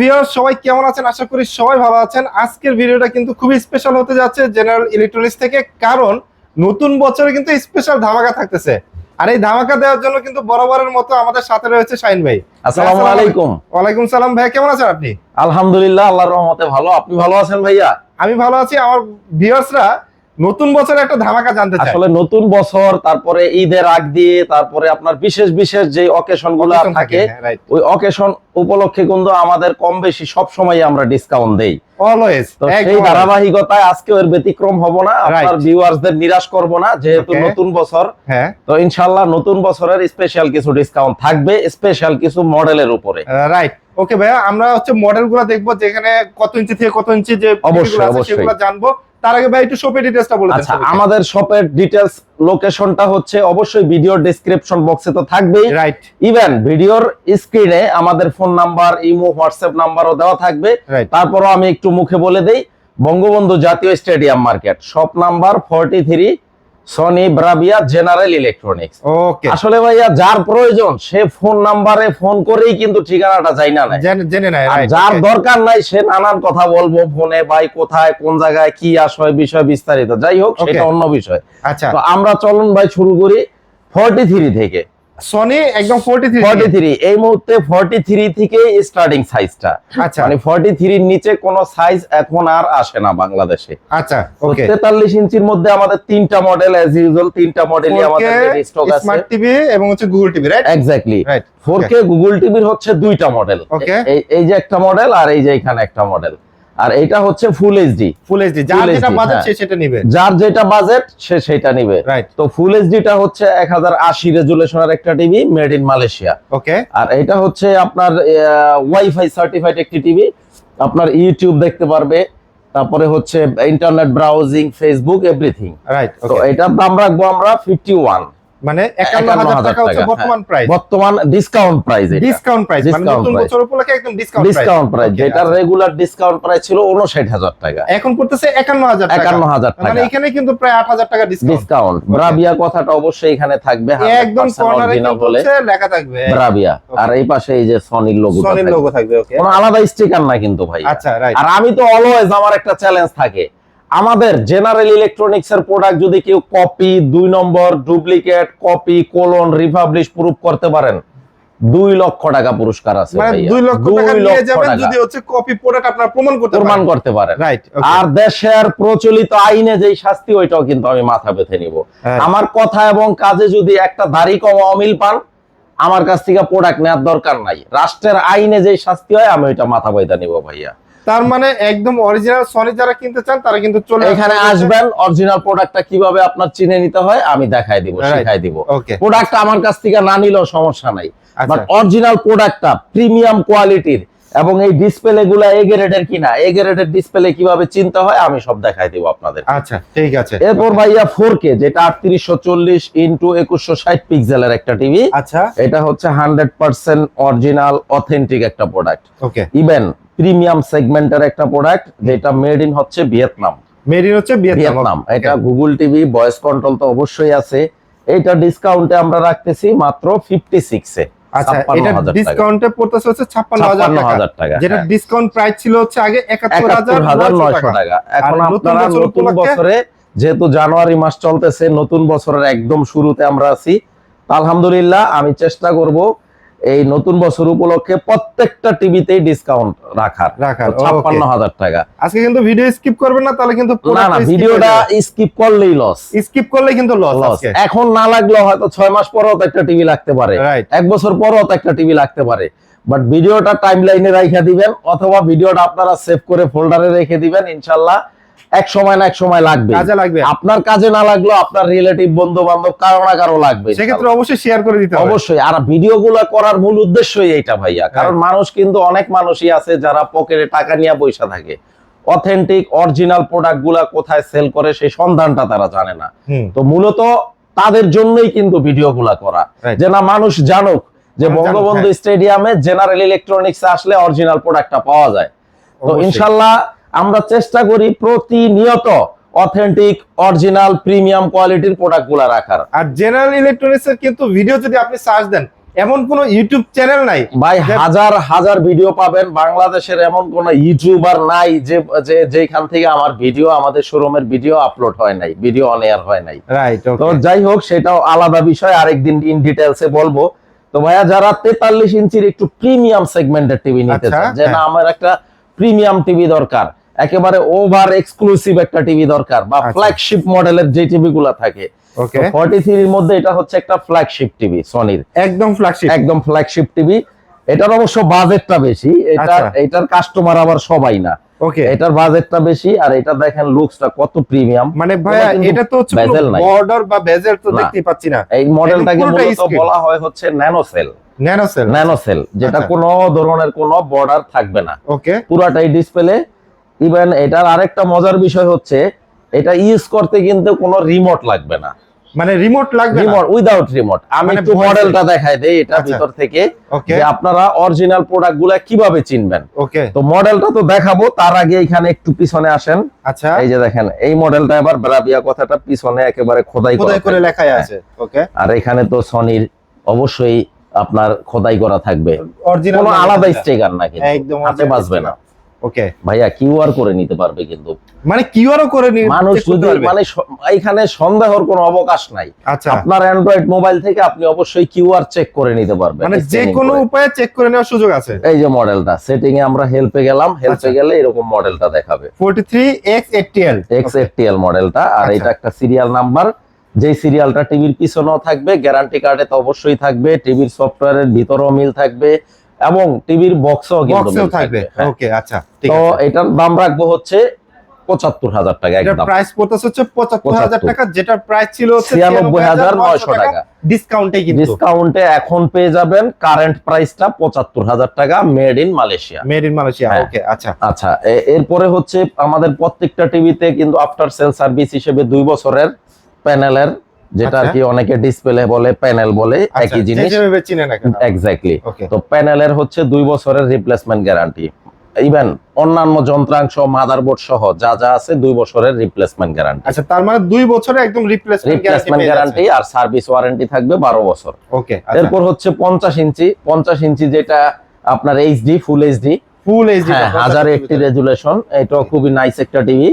Viewers সবাই কেমন আছেন? আশা করি সবাই ভালো আছেন। আজকের ভিডিওটা কিন্তু খুবই স্পেশাল হতে যাচ্ছে জেনারেল ইলেকট্রনিক্স থেকে কারণ নতুন বছরে কিন্তু স্পেশাল ধামাকা থাকতেছে। আর এই ধামাকা দেওয়ার জন্য কিন্তু বরাবরের মতো আমাদের সাথে রয়েছে শাইন ভাই। আসসালামু আলাইকুম ওয়ালাইকুম সালাম ভাই কেমন আছেন আপনি? আলহামদুলিল্লাহ আল্লাহর রহমতে ভালো। আপনি ভালো আছেন ভাইয়া? আমি ভালো আছি। আমার ভিউয়ার্সরা নতুন বছরে একটা ধামাকা জানতে চায় আসলে নতুন বছর তারপরে ঈদের আগ দিয়ে তারপরে আপনার বিশেষ বিশেষ যে অকেশনগুলো থাকে হ্যাঁ, ওই অকেশন উপলক্ষে কিন্তু আমাদের কম বেশি সব সময় আমরা ডিসকাউন্ট দেই। অলওয়েজ তো সেই ধারাবাহিকতায় আজকে এর ব্যতিক্রম হব না আপনার ভিউয়ার্সদের নিরাশ করব না যেহেতু নতুন বছর। হ্যাঁ। তো ইনশাআল্লাহ নতুন বছরের স্পেশাল কিছু ডিসকাউন্ট থাকবে স্পেশাল কিছু মডেলের উপরে। রাইট ওকে ভাইয়া আমরা হচ্ছে মডেলগুলো দেখব যেখানে কত ইঞ্চি থেকে কত ইঞ্চি যে অবশ্যই। সেগুলো জানব। তার আগে ভাই একটু শপের ডিটেলসটা বলে আচ্ছা আমাদের শপের ডিটেলস লোকেশনটা হচ্ছে অবশ্যই ভিডিওর ডেসক্রিপশন বক্সে তো থাকবেই। রাইট ইভেন ভিডিওর স্ক্রিনে আমাদের ফোন নাম্বার ইমো হোয়াটসঅ্যাপ নাম্বারও দেওয়া থাকবে। তারপরও আমি একটু মুখে বলে দেই বঙ্গবন্ধু জাতীয় stadium market shop number forty three Sony Bravia general electronics okay আসলে ভাইয়া যার প্রয়োজন সে ফোন নাম্বারে ফোন করেই কিন্তু ঠিকানাটা চাই না। জেনে নেয় আর যার দরকার নাই সে নানান কথা বলব ফোনে ভাই কোথায় কোন জায়গায় কি আসয় বিষয় বিস্তারিত। যাই হোক সেটা অন্য বিষয়। আচ্ছা। তো আমরা চলুন ভাই শুরু করি ফর্টি থ্রি থেকে। সনি একদম 43 ফর্টি থ্রি এই মুহূর্তে ফর্টি থ্রি থেকে স্টার্টিং সাইজটা আচ্ছা। মানে ফর্টি থ্রির নিচে কোন সাইজ এখন আর আসে না বাংলাদেশে। আচ্ছা ওকে তেতাল্লিশ ইঞ্চির মধ্যে আমাদের তিনটা মডেল এজ ইউজুয়াল তিনটা মডেলই আমাদের স্টক আছে। স্মার্ট টিভি এবং হচ্ছে Google TV right exactly right four K Google টিভির হচ্ছে দুইটা মডেল. এই এই যে একটা মডেল আর এই যে এখানে একটা মডেল আর এইটা হচ্ছে ফুল এইচডি ফুল এইচডি যার যেটা বাজেট হ্যাঁ। সে সেটা নেবে। যার যেটা বাজেট সে সেটা নিবে। রাইট তো ফুল এইচডিটা হচ্ছে এক হাজার আশি রেজুলেশনের একটা TV made in Malaysia okay আর এটা হচ্ছে আপনার ওয়াইফাই সার্টিফাইড একটি টিভি আপনার ইউটিউব দেখতে পারবে। তারপরে হচ্ছে internet browsing Facebook everything right তো এটার দাম রাখব আমরা ফিফটি ওয়ান মানে 51000 টাকা হচ্ছে বর্তমান প্রাইস বর্তমান ডিসকাউন্ট প্রাইস ডিসকাউন্ট প্রাইস মানে নতুন বছর উপলক্ষে একদম ডিসকাউন্ট প্রাইস ডিসকাউন্ট প্রাইস আচ্ছা। রেগুলার ডিসকাউন্ট প্রাইস ছিল উনষাট হাজার টাকা। এখন করতেছে 51000 টাকা। একান্ন হাজার মানে এখানে কিন্তু প্রায় 8000 টাকা ডিসকাউন্ট ডিসকাউন্ট ব্রাবিয়া কথাটা অবশ্যই এখানে থাকবে একদম কর্নারে কিন্তু লেখা থাকবে। ব্রাবিয়া আর এই পাশে এই যে সনির লোগো সনির লোগো থাকবে ওকে কোনো আলাদা স্টিকার না কিন্তু ভাই আচ্ছা রাইট আর আমি তো অলওয়েজ আমার একটা চ্যালেঞ্জ থাকে। আমাদের জেনারেল ইলেকট্রনিক্স এর প্রোডাক্ট যদি কেউ কপি দুই নম্বর duplicate copy colon republish proof করতে পারেন। দুই লক্ষ টাকা পুরস্কার আছে মানে ভাইয়া। 2 লক্ষ টাকা দুই নিয়ে লক্ষ যাবেন টাকা। যদি হচ্ছে কপি প্রোডাক্ট আপনারা প্রমাণ করতে পারেন। আর দেশের প্রচলিত আইনে যেই শাস্তি ওইটাও কিন্তু আমি মাথা বেঁধে নিব। হ্যাঁ। আমার কথা এবং কাজে যদি একটা দাড়ি কম অমিল পান আমার কাছ থেকে প্রোডাক্ট নেওয়ার দরকার নাই। রাষ্ট্রের আইনে যেই শাস্তি হয় আমি ওইটা মাথা বেঁধে নিব ভাইয়া। তার মানে একদম অরিজিনাল সনি যারা কিনতে চান তারা কিন্তু চলে এখানে আসবেন। অরিজিনাল প্রোডাক্টটা কীভাবে আপনার চিনে নিতে হয় আমি দেখাই দিব. শিখাই দিব। প্রোডাক্ট আমার কাছ থেকে না নিলেও সমস্যা নাই। বাট অরিজিনাল প্রোডাক্টটা প্রিমিয়াম কোয়ালিটির এবং এই ডিসপ্লে গুলা এ গ্রেডের কিনা এ গ্রেডের ডিসপ্লে কীভাবে চিনতে হয় আমি সব দেখাই দিব আপনাদের। আচ্ছা ঠিক আছে। এরপর ভাইয়া ফোর কে যেটা আটত্রিশশো চল্লিশ ইন্টু একুশশো ষাট পিক্সেলের একটা টিভি আচ্ছা। এটা হচ্ছে হান্ড্রেড পার্সেন্ট অরিজিনাল অথেন্টিক একটা প্রোডাক্ট ওকে ইভেন প্রিমিয়াম সেগমেন্টের একটা প্রোডাক্ট যেটা মেড ইন হচ্ছে ভিয়েতনাম। মেড ইন হচ্ছে ভিয়েতনাম এটা গুগল টিভি ভয়েস কন্ট্রোল তো অবশ্যই আছে। এইটা ডিসকাউন্টে আমরা রাখতেছি মাত্র ফিফটি সিক্সে আচ্ছা এটা ডিসকাউন্টে পড়তেছে হচ্ছে 56000 টাকা। যেটা হ্যাঁ। ডিসকাউন্ট প্রাইস ছিল হচ্ছে আগে 71900 71900 টাকা। টাকা। এখন আপনারা নতুন বছরে যেহেতু জানুয়ারি মাস চলতেছে নতুন বছরের একদম শুরুতে আমরা আছি। আলহামদুলিল্লাহ আমি চেষ্টা করব এই নতুন বছর উপলক্ষে প্রত্যেকটা টিভিতেই ডিসকাউন্ট রাখার। রাখার, ছাপ্পান্ন হাজার টাকা। আজকে কিন্তু ভিডিও স্কিপ করবেন না তাহলে কিন্তু না না ভিডিওটা স্কিপ করলেই লস স্কিপ করলে কিন্তু লস এখন না লাগলেও হয়তো ছয় মাস পরেও তো একটা টিভি লাগতে পারে। এক বছর পরও তো একটা টিভি লাগতে পারে। বাট ভিডিওটা টাইম লাইনে রেখে দিবেন অথবা ভিডিওটা আপনারা সেভ করে ফোল্ডারে রেখে দিবেন ইনশাল্লাহ। এক সময় না এক সময় লাগবে। কাজে লাগবে। আপনার কাজে না লাগলেও আপনার রিলেটিভ বন্ধু বান্ধব কারও না কারও লাগবে সেক্ষেত্রে অবশ্যই শেয়ার করে দিতে হবে। অবশ্যই। আর ভিডিও গুলা করার মূল উদ্দেশ্যই এইটা ভাইয়া। কারণ মানুষ কিন্তু অনেক মানুষই আছে যারা পকেটে টাকা নিয়ে বসে থাকে। অথেন্টিক অরিজিনাল প্রোডাক্টগুলা কোথায় সেল করে সেই সন্ধানটা তারা জানে না। তো মূলত তাদের জন্যই কিন্তু ভিডিও গুলা করা যে না মানুষ জানুক যে বঙ্গবন্ধু স্টেডিয়ামে জেনারেল ইলেকট্রনিক্স আসলে অরিজিনাল প্রোডাক্টটা পাওয়া যায়। তো। ইনশাল্লাহ আমরা চেষ্টা করি প্রতিনিয়ত অথেন্টিক অরিজিনাল প্রিমিয়াম কোয়ালিটির প্রোডাক্টগুলা রাখার। আর জেনারেল ইলেকট্রনিক্স এর কিন্তু ভিডিও যদি আপনি সার্চ দেন এমন কোন ইউটিউব চ্যানেল নাই ভাই হাজার হাজার ভিডিও পাবেন। বাংলাদেশের এমন কোন ইউটিউবার নাই যে যে যেখান থেকে আমার ভিডিও আমাদের শোরুমের ভিডিও আপলোড হয় নাই ভিডিও অন এয়ার হয় নাই। রাইট তো যাই হোক সেটাও আলাদা বিষয় আরেকদিন ইন ডিটেলসে বলব। তো ভাইয়া যারা তেতাল্লিশ ইঞ্চির একটু প্রিমিয়াম সেগমেন্টের টিভি নিতে আচ্ছা, চান যে না হ্যাঁ। আমার একটা প্রিমিয়াম টিভি দরকার। একেবারে ওভার এক্সক্লুসিভ একটা টিভি দরকার বা আচ্ছা। ফ্ল্যাগশিপ মডেলের যে টিভি গুলা থাকে। ওকে মধ্যে এটা হচ্ছে একটা ফ্ল্যাগশিপ টিভি সনির একদম ফ্ল্যাগশিপ একদম ফ্ল্যাগশিপ টিভি এটার অবশ্য বাজেটটা বেশি। এটা আচ্ছা। এটার কাস্টমার আবার সবাই না। ওকে এটার বাজেটটা বেশি আর এটা দেখেন লুকসটা কত প্রিমিয়াম মানে ভাইয়া এটা তো নাই। বর্ডার বা বেজেল তো দেখতে পাচ্ছি না। এই মডেলটাকে মূলত বলা হয় হচ্ছে ন্যানোসেল ন্যানোসেল ন্যানোসেল যেটা আচ্ছা। কোনো ধরনের কোনো বর্ডার থাকবে না। ওকে পুরাটাই ডিসপ্লে ইভেন এটার আরেকটা মজার বিষয় হচ্ছে এটা ইউজ করতে কিন্তু কোনো রিমোট লাগবে না। মানে রিমোট লাগবে রিমোট উইদাউট রিমোট আমি মানে একটু মডেলটা দেখাই দেই এটা আচ্ছা। ভিতর থেকে যে আপনারা অরিজিনাল প্রোডাক্টগুলা কীভাবে চিনবেন। ওকে তো মডেলটা তো দেখাবো তার আগে এখানে একটু পিছনে আসেন। আচ্ছা। এই যে দেখেন এই মডেলটা এবার ব্রাবিয়া কথাটা পিছনে একেবারে খোদাই করা করে। লেখাই আছে ওকে আর এখানে তো সনির অবশ্যই আপনার খোদাই করা থাকবে। অরিজিনাল কোনো আলাদা স্টিকার নাকি একদম হাতে বাজবে না। ওকে ভাইয়া কিউআর করে নিতে পারবে কিন্তু। মানে কিউআরও করে নি মানুষ যদি মানে এখানে সন্দেহের কোনো অবকাশ নাই। আচ্ছা। আপনার অ্যান্ড্রয়েড মোবাইল থেকে আপনি অবশ্যই কিউআর চেক করে নিতে পারবেন মানে যে কোনো উপায়ে চেক করে নেওয়ার সুযোগ আছে? এই যে মডেলটা সেটিং এ আমরা হেল্পে গেলাম হেল্পে আচ্ছা। গেলে এরকম মডেলটা দেখাবে। 43X80L এক্স এফটিএল মডেলটা আর আচ্ছা। এটা একটা সিরিয়াল নাম্বার যে সিরিয়ালটা টিভির পিছনেও থাকবে গ্যারান্টি কার্ডে তো অবশ্যই থাকবে টিভির সফটওয়্যারের ভিতরেও মিল থাকবে। এবং টিভির বক্সও কিন্তু থাকবে। হ্যাঁ। ওকে আচ্ছা তো এটার দাম রাখব হচ্ছে পঁচাত্তর হাজার টাকা একদম। প্রাইস পড়তেছে হচ্ছে 75000 75 টাকা যেটার প্রাইস ছিল হচ্ছে 96,900 টাকা। ডিসকাউন্টে ডিসকাউন্টে এখন পেয়ে যাবেন কারেন্ট প্রাইসটা পঁচাত্তর হাজার টাকা made in Malaysia made in Malaysia হ্যাঁ। ওকে আচ্ছা। আচ্ছা এরপরে হচ্ছে আমাদের প্রত্যেকটা টিভিতে কিন্তু আফটার সেল সার্ভিস হিসেবে দুই বছরের প্যানেলের যেটা আর আচ্ছা। কি অনেকে ডিসপ্লে বলে প্যানেল বলে আচ্ছা একই জিনিস। এক্স্যাক্টলি তো প্যানেলের হচ্ছে দুই বছরের রিপ্লেসমেন্ট গ্যারান্টি ইভেন অন্যান্য যন্ত্রাংশ মাদারবোর্ড সহ যা যা আছে দুই বছরের রিপ্লেসমেন্ট গ্যারান্টি আচ্ছা তার মানে দুই বছরে একদম রিপ্লেসমেন্ট রিপ্লেসমেন্ট গ্যারান্টি আর সার্ভিস ওয়ারেন্টি থাকবে বারো বছর। ওকে এরপর হচ্ছে পঞ্চাশ ইঞ্চি পঞ্চাশ ইঞ্চি যেটা আপনার HD full HD full HD হ্যাঁ হাজার এইটটি রেজুলেশন এটাও খুবই নাইস একটা টিভি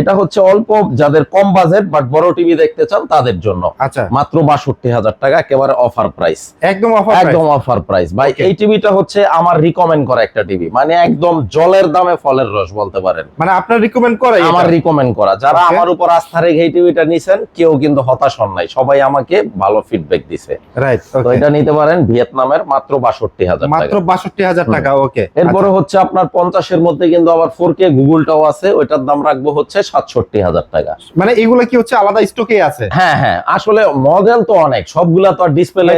এটা হচ্ছে অল্প যাদের কম বাজেট বাট বড় টিভি দেখতে চান তাদের জন্য। আচ্ছা। মাত্র বাষট্টি হাজার টাকা একেবারে অফার প্রাইস একদম অফার একদম অফার প্রাইস ভাই এই টিভিটা হচ্ছে আমার রিকমেন্ড করা একটা টিভি মানে একদম জলের দামে ফলের রস বলতে পারেন। মানে আপনার রিকমেন্ড করে আমার রিকমেন্ড করা। যারা আমার উপর আস্থা রেখে এই টিভিটা নিছেন কেউ কিন্তু হতাশ হন নাই। সবাই আমাকে ভালো ফিডব্যাক দিছে। রাইট তো এটা নিতে পারেন ভিয়েতনামের মাত্র বাষট্টি হাজার মাত্র বাষট্টি হাজার টাকা ওকে এরপরে হচ্ছে আপনার পঞ্চাশের মধ্যে কিন্তু আবার ফোর কে গুগলটাও আছে ওইটার দাম রাখব হচ্ছে সাতষট্টি হাজার টাকা। মানে এগুলো কি হচ্ছে আলাদা স্টকে আছে? হ্যাঁ হ্যাঁ আসলে মডেল তো অনেক সবগুলা তো আর ডিসপ্লে মানে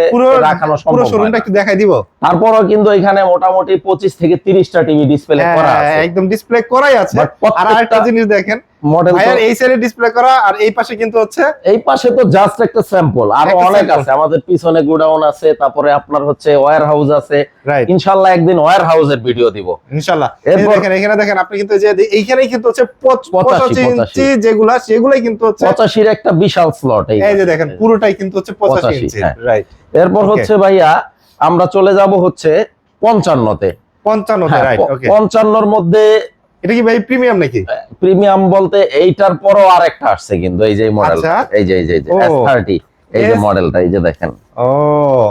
রাখানো সম্ভব শোরুমটা একটু দেখাই দিব। তারপরও কিন্তু এখানে মোটামুটি পঁচিশ থেকে তিরিশটা টিভি ডিসপ্লে করা হ্যাঁ, আছে। একদম ডিসপ্লে করাই আছে। আর একটা জিনিস দেখেন মডেল এই সাইডে ডিসপ্লে করা আর এই পাশে কিন্তু হচ্ছে এই পাশে তো জাস্ট একটা স্যাম্পল আরও অনেক আছে। আমাদের পিছনে গোডাউন আছে তারপরে আপনার হচ্ছে ওয়্যার হাউস আছে। রাইট ইনশাল্লাহ একদিন ওয়্যার হাউসের ভিডিও দিব। ইনশাআল্লাহ দেখেন এখানে দেখেন আপনি কিন্তু যে এইখানেই কিন্তু হচ্ছে পঁচ- পঁচাশি, পঁচাশি পঁচাশি। ইঞ্চি যেগুলা সেগুলাই কিন্তু হচ্ছে পঁচাশির একটা বিশাল স্লট এই যে। দেখেন পুরোটাই কিন্তু হচ্ছে পঁচাশি পঁচাশি, ইঞ্চি। হ্যাঁ। রাইট এরপর হচ্ছে ভাইয়া আমরা চলে যাব হচ্ছে পঞ্চান্নতে। পঞ্চান্নতে হ্যাঁ, রাইট প- ওকে পঞ্চান্নর মধ্যে এটা কি ভাই প্রিমিয়াম নাকি? প্রিমিয়াম বলতে এইটার পরও আরেকটা আসছে কিন্তু এই যে মডেল আচ্ছা। এই যে এই যে ও। এস থার্টি এই যে মডেলটা এই যে দেখেন। ও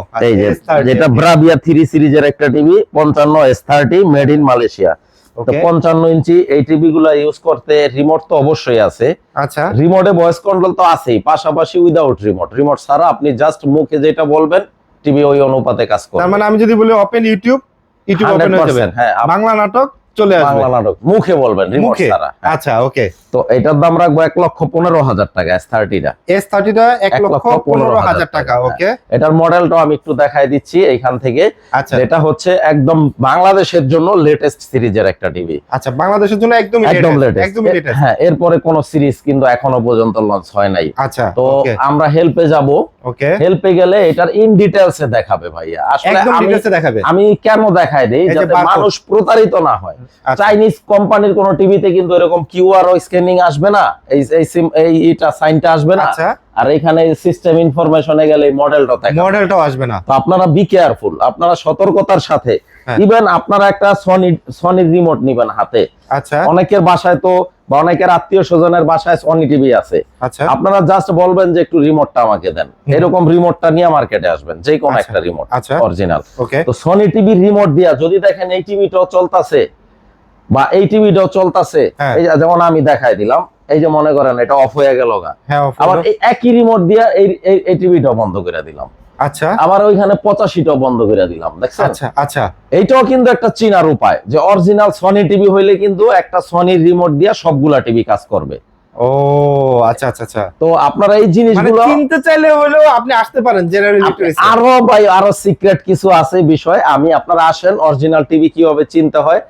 আচ্ছা, এই যে যেটা ব্রাভিয়া থ্রি সিরিজের একটা টিভি পঞ্চান্ন S thirty made in Malaysia তো Okay. পঞ্চান্ন ইঞ্চি এই টিভি গুলা ইউজ করতে রিমোট তো অবশ্যই আছে। আচ্ছা। রিমোটে ভয়েস কন্ট্রোল তো আছেই পাশাপাশি উইদাউট রিমোট রিমোট ছাড়া আপনি জাস্ট মুখে যেটা বলবেন টিভি ওই অনুপাতে কাজ তার মানে আমি যদি বলি ওপেন ইউটিউব ইউটিউব ওপেন হয়ে যাবে। হ্যাঁ বাংলা নাটক চলে আসবে। বাংলা নাটক। মুখে বলবেন রিমোট মুখে? ছাড়া। হ্যাঁ। আচ্ছা ওকে তো এটার দাম রাখব এক লক্ষ পনেরো হাজার টাকা এস থার্টিটা এস থার্টিটা এক লক্ষ পনেরো হাজার টাকা ওকে এটার মডেলটা আমি একটু দেখাই দিচ্ছি এইখান থেকে। আচ্ছা। যেটা হচ্ছে একদম বাংলাদেশের জন্য লেটেস্ট সিরিজের একটা টিভি আচ্ছা বাংলাদেশের জন্য একদম একদম লেটেস্ট হ্যাঁ এরপরে কোন সিরিজ কিন্তু এখনও পর্যন্ত লঞ্চ হয় নাই। আচ্ছা তো আমরা হেল্পে যাব। ওকে হেল্পে গেলে এটার ইন ডিটেলসে দেখাবে ভাইয়া। আসলে আমি দেখাবে। আমি কেন দেখাই দেই? যাতে। মানুষ প্রতারিত না হয়। চাইনিজ কোম্পানির কোন টিভিতে কিন্তু এরকম কিউআর স্ক্যানিং আসবে না। এই এই এই এটা সাইনটা আসবে না। আচ্ছা। আর এখানে সিস্টেম ইনফরমেশনে গেলে মডেলটা থাকে মডেলটাও আসবে না। তো আপনারা বি কেয়ারফুল আপনারা সতর্কতার সাথে। হ্যাঁ। ইভেন আপনারা একটা সনি সনি রিমোট নিবেন হাতে। আচ্ছা। অনেকের বাসায় তো বা অনেকের আত্মীয় স্বজনের বাসায় সনি টিভি আছে। আচ্ছা। আপনারা জাস্ট বলবেন যে একটু রিমোটটা আমাকে দেন। এরকম রিমোটটা নিয়ে মার্কেটে আসবেন যে কোনো আচ্ছা। একটা রিমোট আচ্ছা। অরিজিনাল তো সনি টিভির রিমোট দিয়া যদি দেখেন এই টিভিটাও চলতেছে বা এই টিভিটাও চলতেছে হ্যাঁ। এই যেমন আমি দেখাই দিলাম এই যে মনে করেন এটা অফ হয়ে গেল গা। হ্যাঁ আবার এই একই রিমোট দিয়া এই এই- এই টিভিটাও বন্ধ করে দিলাম। আচ্ছা। আবার ওইখানে পঁচাশিটাও বন্ধ করে দিলাম দেখছেন? আচ্ছা আচ্ছা। এইটাও কিন্তু একটা চিনার উপায় যে অরিজিনাল সনি টিভি হইলে কিন্তু একটা সনির রিমোট দিয়া সবগুলা টিভি কাজ করবে। ও আচ্ছা আচ্ছা আচ্ছা। তো আপনারা এই মানে জিনিসগুলো কিনতে চাইলে আপনি আসতে পারেন জেনারেল আরও ভাই আরও সিক্রেট কিছু আছে বিষয় আমি আপনারা আসেন অরিজিনাল টিভি কীভাবে চিনতে হয়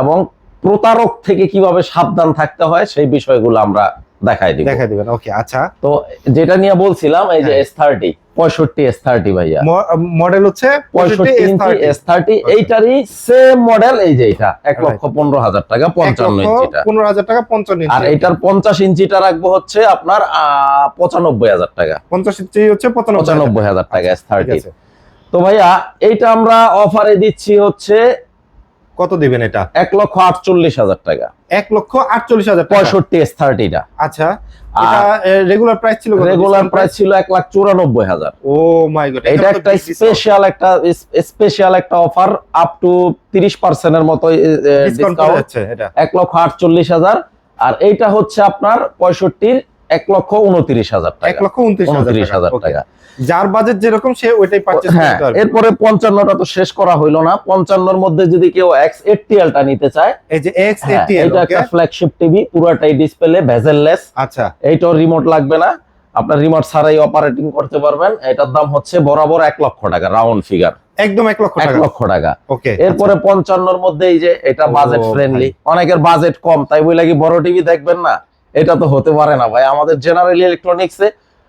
এবং প্রতারক থেকে কীভাবে সাবধান থাকতে হয় সেই বিষয়গুলো আমরা দেখাই দিব। দেখাই দিবেন ওকে আচ্ছা। তো যেটা নিয়ে বলছিলাম এই যে হ্যাঁ। এস থার্টি পঁয়ষট্টি এস থার্টি ভাইয়া। মডেল হচ্ছে পঁয়ষট্টি ইঞ্চি এস থার্টি এইটারই সেম মডেল এই যে এটা এক লক্ষ পনেরো হাজার টাকা পঞ্চান্ন ইঞ্চিটা পনেরো হাজার টাকা পঞ্চান্ন আর ইঞ্চি এটার পঞ্চাশ ইঞ্চিটা রাখব হচ্ছে আপনার আহ, পঁচানব্বই হাজার টাকা। পঞ্চাশ ইঞ্চি হচ্ছে পঁচানব্বই হাজার। পঁচানব্বই হাজার টাকা। থার্টি আছে। তো ভাইয়া এইটা আমরা অফারে দিচ্ছি হচ্ছে কত দিবেন এটা? এক লক্ষ আটচল্লিশ হাজার টাকা। এক লক্ষ আটচল্লিশ হাজার পঁয়ষট্টি এস থার্টিটা আচ্ছা রেগুলার প্রাইস ছিল রেগুলার প্রাইস ছিল এক লাখ চুরানব্বই হাজার। ও মাই গড এটা একটা স্পেশাল একটা স্পেশাল একটা অফার আপ টু তিরিশ পার্সেন্টের মতো ডিসকাউন্ট এক লক্ষ আটচল্লিশ হাজার। আর এইটা হচ্ছে আপনার পঁয়ষট্টির এক লক্ষ উনত্রিশ হাজার এক টাকা লক্ষ উনত্রিশ হাজার. টাকা যার বাজেট যেরকম সে ওইটাই পারচেজ হ্যাঁ এরপরে পঞ্চান্নটা তো শেষ করা হইল না। পঞ্চান্নর মধ্যে যদি কেউ এক্স এইটটিএলটা নিতে চায় এই যে এক্স হ্যাঁ, এটা একটা ফ্ল্যাগশিপ টিভি পুরাটাই ডিসপ্লে ভেজেললেস আচ্ছা। এইটাও রিমোট লাগবে না। আপনার রিমোট ছাড়াই অপারেটিং করতে পারবেন। এটার দাম হচ্ছে বরাবর এক লক্ষ টাকা রাউন্ড ফিগার একদম এক লক্ষ এক লক্ষ টাকা। ওকে এরপরে পঞ্চান্নর মধ্যে এই যে এটা বাজেট ফ্রেন্ডলি অনেকের বাজেট কম তাই বলে কি বড় টিভি দেখবেন না? এটা তো হতে পারে না ভাই। আমাদের জেনারেল ইলেকট্রনিক্সে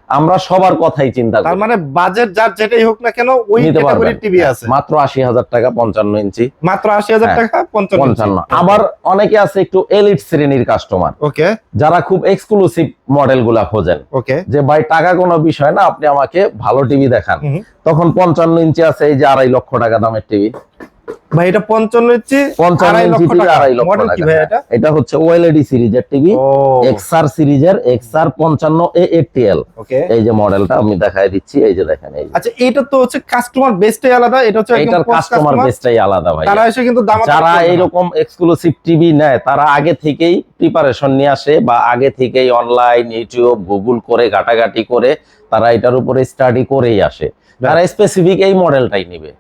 আমরা সবার কথাই চিন্তা তার করি। মানে বাজেট যার যেটাই হোক না কেন ওই ক্যাটাগরির টিভি আছে। মাত্র আশি হাজার টাকা পঞ্চান্ন ইঞ্চি। মাত্র আশি হাজার হ্যাঁ, টাকা পঞ্চান্ন পঞ্চান্ন। আবার অনেকে আছে একটু এলিট শ্রেণির কাস্টমার ওকে। যারা খুব এক্সক্লুসিভ মডেলগুলা খোঁজেন। ওকে। যে ভাই টাকা কোনো বিষয় না আপনি আমাকে ভালো টিভি দেখান। তখন পঞ্চান্ন ইঞ্চি আছে এই যে আড়াই লক্ষ টাকা দামের টিভি ভাই এটা পঞ্চান্ন ইঞ্চি পঞ্চান্ন আড়াই ইঞ্চি লক্ষ টিভি টাকা। আড়াই লক্ষ মডেল কি ভাই এটা? এটা হচ্ছে ওএলইডি সিরিজের টিভি এক্সআর সিরিজের এক্সআর পঞ্চান্ন এ এটিএল ওকে এই যে মডেলটা আমি দেখাই দিচ্ছি এই যে দেখেন এই আচ্ছা এটা তো হচ্ছে কাস্টমার বেসটাই আলাদা এটা হচ্ছে একদম কাস্টমার। বেসটাই আলাদা ভাই তারা এসে কিন্তু দাম যারা এইরকম এক্সক্লুসিভ টিভি নেয় তারা আগে থেকেই প্রিপারেশন নিয়ে আসে বা আগে থেকেই অনলাইন ইউটিউব গুগল করে ঘাটাঘাটি করে তারা এটার উপরে স্টাডি করেই আসে। তারা স্পেসিফিক এই মডেলটাই নিবে।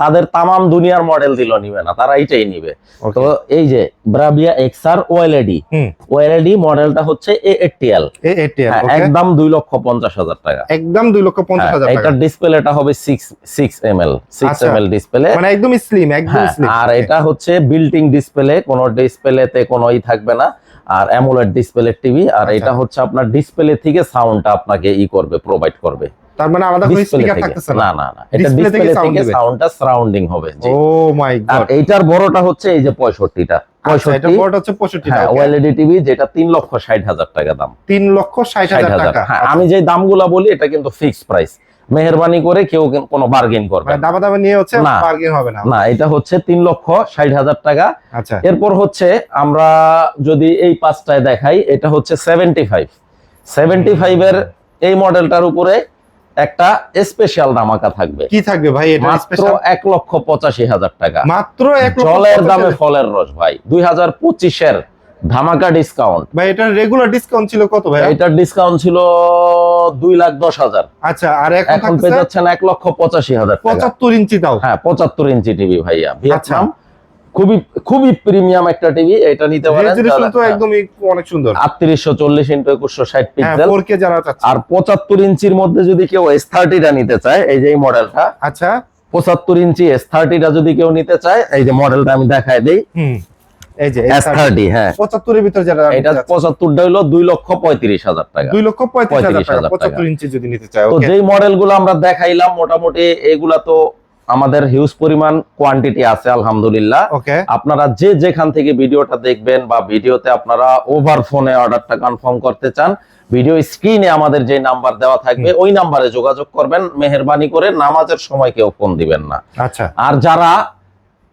তাদের তামাম দুনিয়ার মডেল দিল নিবে না তারা এইটাই নিবে। তো এই যে ব্রাভিয়া এক্সআর ওএলইডি হুম। ওএলইডি মডেলটা হচ্ছে এ এটিএল হ্যাঁ, একদম দুই লক্ষ পঞ্চাশ হাজার টাকা। একদম দুই লক্ষ পঞ্চাশ হ্যাঁ, হাজার টাকা। এটার ডিসপ্লেটা হবে six six M L six. M L display মানে একদম স্লিম একদম হ্যাঁ, আর এটা হচ্ছে বিল্টিং ডিসপ্লে কোন ডিসপ্লেতে কোনো ই থাকবে না। আর অ্যামোলেড ডিসপ্লে টিভি আর আচ্ছা। এটা হচ্ছে আপনার ডিসপ্লে থেকে সাউন্ডটা আপনাকে ই করবে প্রোভাইড করবে। তার মানে আলাদা করে স্পিকার থাকতেছে না। না না এটা ডিসপ্লে থেকে। সাউন্ডটা সারাউন্ডিং হবে। ও মাই গড এইটার বড়টা হচ্ছে এই যে পঁয়ষট্টিটা। আচ্ছা এটা বড়টা হচ্ছে হ্যাঁ ওএলইডি টিভি যেটা তিন লক্ষ ষাট হাজার টাকা দাম। তিন লক্ষ ষাট ষাট হাজার হাজার টাকা। হ্যাঁ আমি যে দামগুলা বলি এটা কিন্তু ফিক্স প্রাইস মেহরবানি করে কেউ কোনো বার্গেন করবে মানে না। দাবা দাবা নিয়ে হচ্ছে। বার্গেন হবে না। না এটা হচ্ছে তিন লক্ষ ষাট হাজার টাকা। আচ্ছা। এরপর হচ্ছে আমরা যদি এই পাঁচটায় দেখাই এটা হচ্ছে সেভেন্টি ফাইভ সেভেন্টি ফাইভের এই মডেলটার উপরে একটা স্পেশাল ধামাকা থাকবে। কি থাকবে ভাই এটা মাত্র এক লক্ষ পঁচাশি হাজার টাকা। মাত্র এক জলের দামে ফলের রস ভাই। দুই হাজার পঁচিশের ধামাকা ডিসকাউন্ট ভাই এটার রেগুলার ডিসকাউন্ট ছিল কত ভাই? এটার ডিসকাউন্ট ছিল দুই লাখ দশ হাজার। আচ্ছা আর এখন পেয়ে যাচ্ছেন এক লক্ষ পঁচাশি হাজার পঁচাত্তর ইঞ্চি দাও হ্যাঁ পঁচাত্তর ইঞ্চি টিভি ভাইয়া। আচ্ছা। ভিয়েতনাম খুবই খুবই প্রিমিয়াম একটা টিভি এটা নিতে পারেন তো হ্যাঁ। একদমই অনেক সুন্দর। আটত্রিশশো চল্লিশ ইন্টু একুশশো ষাট হ্যাঁ পিক্সেল ফোর কে যারা চাচ্ছে। আর পঁচাত্তর ইঞ্চির মধ্যে যদি কেউ এস থার্টিটা নিতে চায় এই যে এই মডেলটা আচ্ছা। পঁচাত্তর ইঞ্চি এস থার্টিটা যদি কেউ নিতে চায় এই যে মডেলটা আমি দেখাই দিই। হুম এই যে এস থার্টি হ্যাঁ। ভিতর এটা দুই লক্ষ পঁয়ত্রিশ হাজার টাকা। দুই লক্ষ পঁয়ত্রিশ হাজার টাকা ইঞ্চি যদি নিতে চায় তো যেই আমরা দেখাইলাম মোটামুটি এগুলা তো আমাদের হিউজ পরিমাণ কোয়ান্টিটি আছে আলহামদুলিল্লাহ। আপনারা যে যেখান থেকে ভিডিওটা দেখবেন বা ভিডিওতে আপনারা ওভার ফোনে অর্ডারটা কনফার্ম করতে চান ভিডিও স্ক্রিনে আমাদের যে নাম্বার দেওয়া থাকবে ওই নাম্বারে যোগাযোগ করবেন মেহেরবানি করে নামাজের সময় কেউ ফোন দিবেন না। আচ্ছা। আর যারা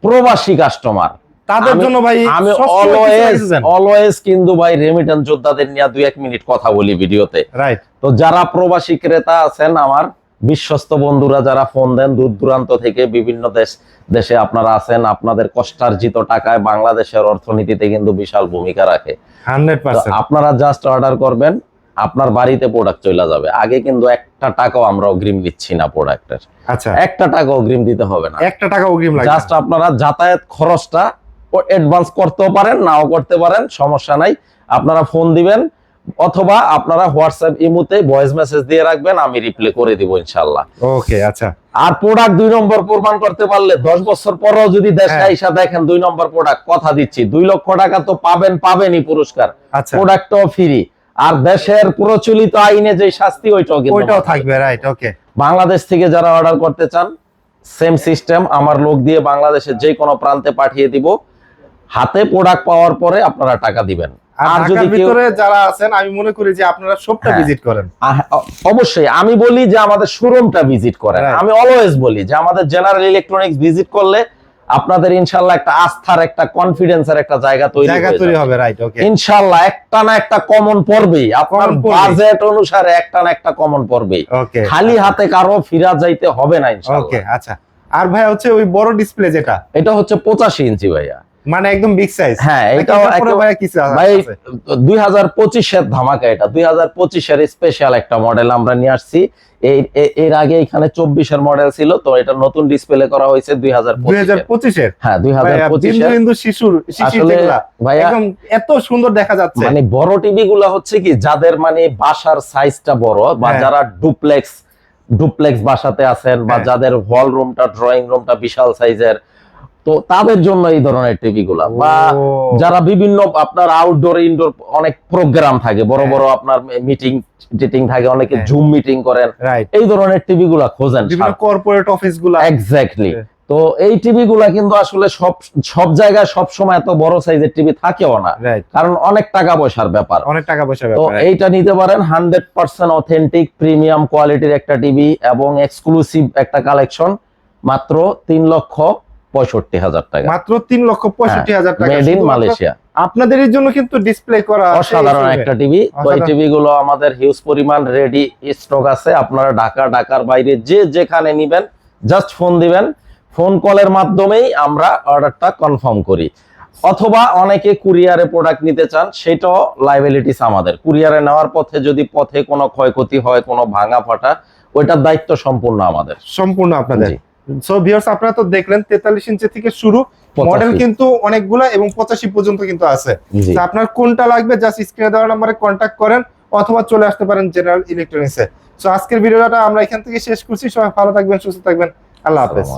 প্রবাসী কাস্টমার তাদের জন্য ভাই আমি অলওয়েজ অলওয়েজ কিন্তু ভাই রেমিটেন্স যোদ্ধাদের নিয়ে দুই এক মিনিট কথা বলি ভিডিওতে রাইট তো যারা প্রবাসী ক্রেতা আছেন আমার বিশ্বস্ত বন্ধুরা যারা ফোন দেন দূর দূরান্ত থেকে বিভিন্ন দেশ দেশে আপনারা আছেন আপনাদের কষ্টার্জিত টাকায় বাংলাদেশের অর্থনীতিতে কিন্তু বিশাল ভূমিকা রাখে। আপনারা জাস্ট অর্ডার করবেন আপনার বাড়িতে প্রোডাক্ট চলে যাবে। আগে কিন্তু একটা টাকাও আমরা অগ্রিম দিচ্ছি না প্রোডাক্টের আচ্ছা। একটা টাকা অগ্রিম দিতে হবে না। একটা টাকা অগ্রিম লাগে জাস্ট আপনারা যাতায়াত খরচটা অ্যাডভান্স করতেও পারেন নাও করতে পারেন সমস্যা নাই। আপনারা ফোন দিবেন অথবা আপনারা হোয়াটসঅ্যাপ ইমুতে ভয়েস মেসেজ দিয়ে রাখবেন আমি রিপ্লে করে দিব ইনশাল্লাহ ওকে আচ্ছা। আর প্রোডাক্ট দুই নম্বর প্রমাণ করতে পারলে দশ বছর পরেও যদি দেশে হ্যাঁ। আইসা দেখেন দুই নম্বর প্রোডাক্ট কথা দিচ্ছি দুই লক্ষ টাকা তো পাবেন পাবেনই পুরস্কার। আচ্ছা। প্রোডাক্টও ফ্রি আর দেশের প্রচলিত আইনে যে শাস্তি ওইটাও কিন্তু ওইটাও থাকবে রাইট ওকে বাংলাদেশ থেকে যারা অর্ডার করতে চান সেম সিস্টেম আমার লোক দিয়ে বাংলাদেশের যে কোনো প্রান্তে পাঠিয়ে দিব। হাতে প্রোডাক্ট পাওয়ার পরে আপনারা টাকা দিবেন। আর যদি ভিতরে যারা আছেন আমি মনে করি যে আপনারা সবটা হ্যাঁ। ভিজিট করেন। অবশ্যই আমি বলি যে আমাদের শোরুমটা ভিজিট করেন। আমি অলওয়েজ বলি যে আমাদের জেনারেল ইলেকট্রনিক্স ভিজিট করলে আপনাদের ইনশাল্লাহ একটা আস্থার একটা কনফিডেন্সের একটা জায়গা তৈরি জায়গা তৈরি হবে রাইট ওকে একটা না একটা কমন পড়বেই। আপনার বাজেট অনুসারে একটা না একটা কমন পড়বেই। খালি হাতে কারও ফিরা যাইতে হবে না ইনশাল্লাহ। ওকে আচ্ছা। আর ভাই হচ্ছে ওই বড় ডিসপ্লে যেটা? এটা হচ্ছে পঁচাশি ইঞ্চি ভাইয়া। মানে একদম বিগ সাইজ হ্যাঁ এটাও একেবারে- ভাই কিছু আছে? ভাই দুই হাজার পঁচিশের ধামাকা এটা। দুই হাজার পঁচিশের স্পেশাল একটা মডেল আমরা নিয়ে আসছি। এই এর আগে এখানে চব্বিশের মডেল ছিল তো এটা নতুন ডিসপ্লে করা হয়েছে দুই হাজার দুই হাজার পঁচিশের? হ্যাঁ দুই হাজার বিন্দু শিশুর যেগুলা ভাইয়া একদম এত সুন্দর দেখা যাচ্ছে। মানে বড় টিভি গুলা হচ্ছে কি যাদের মানে বাসার সাইজটা বড় বা হ্যাঁ। যারা ডুপ্লেক্স ডুপ্লেক্স বাসাতে আছেন বা হ্যাঁ। যাদের হল রুমটা ড্রয়িং রুমটা বিশাল সাইজের তো তাদের জন্য এই ধরনের টিভি গুলা। বা যারা বিভিন্ন আপনার আউটডোর ইনডোর অনেক প্রোগ্রাম থাকে বড় হ্যাঁ। বড় আপনার মিটিং টিটিং থাকে অনেকে হ্যাঁ। জুম মিটিং করেন। এই ধরনের টিভি গুলা খোঁজেন কর্পোরেট অফিসগুলা। এক্স্যাক্টলি হ্যাঁ। তো এই টিভি গুলা কিন্তু আসলে সব সব জায়গায় সব সময় এত বড় সাইজের টিভি থাকেও না। কারণ অনেক টাকা পয়সার ব্যাপার। অনেক টাকা পয়সা তো ব্যাপার right? এইটা নিতে পারেন হান্ড্রেড পার্সেন্ট অথেন্টিক প্রিমিয়াম কোয়ালিটির একটা টিভি এবং এক্সক্লুসিভ একটা কালেকশন মাত্র তিন লক্ষ পঁয়ষট্টি হাজার টাকা। মাত্র তিন লক্ষ পঁয়ষট্টি হাজার টাকা। মেড ইন মালয়েশিয়া আপনাদের জন্য কিন্তু ডিসপ্লে করা অসাধারণ একটা টিভি তো এই টিভি গুলো আমাদের হিউজ পরিমাণ রেডি স্টক আছে। আপনারা ঢাকা ঢাকার বাইরে যে যেখানে নিবেন জাস্ট ফোন দিবেন। ফোন কলের মাধ্যমেই আমরা অর্ডারটা কনফার্ম করি। অথবা অনেকে কুরিয়ারে প্রোডাক্ট নিতে চান সেটাও লাইবিলিটিস আমাদের। কুরিয়ারে নেওয়ার পথে যদি পথে কোনো ক্ষয়ক্ষতি হয় কোনো ভাঙা ফাটা ওইটার দায়িত্ব সম্পূর্ণ আমাদের। সম্পূর্ণ আপনাদের। সো ভিউয়ার্স আপনারা তো দেখলেন তেতাল্লিশ ইঞ্চি থেকে শুরু মডেল কিন্তু অনেকগুলা এবং পঁচাশি পর্যন্ত কিন্তু আছে। আপনার কোনটা লাগবে জাস্ট স্ক্রিনে দেওয়া নাম্বারে কন্ট্যাক্ট করেন অথবা চলে আসতে পারেন জেনারেল ইলেকট্রনিক্সে সো আজকের ভিডিওটা আমরা এখান থেকে শেষ করছি। সবাই ভালো থাকবেন সুস্থ থাকবেন। আল্লাহ হাফেজ।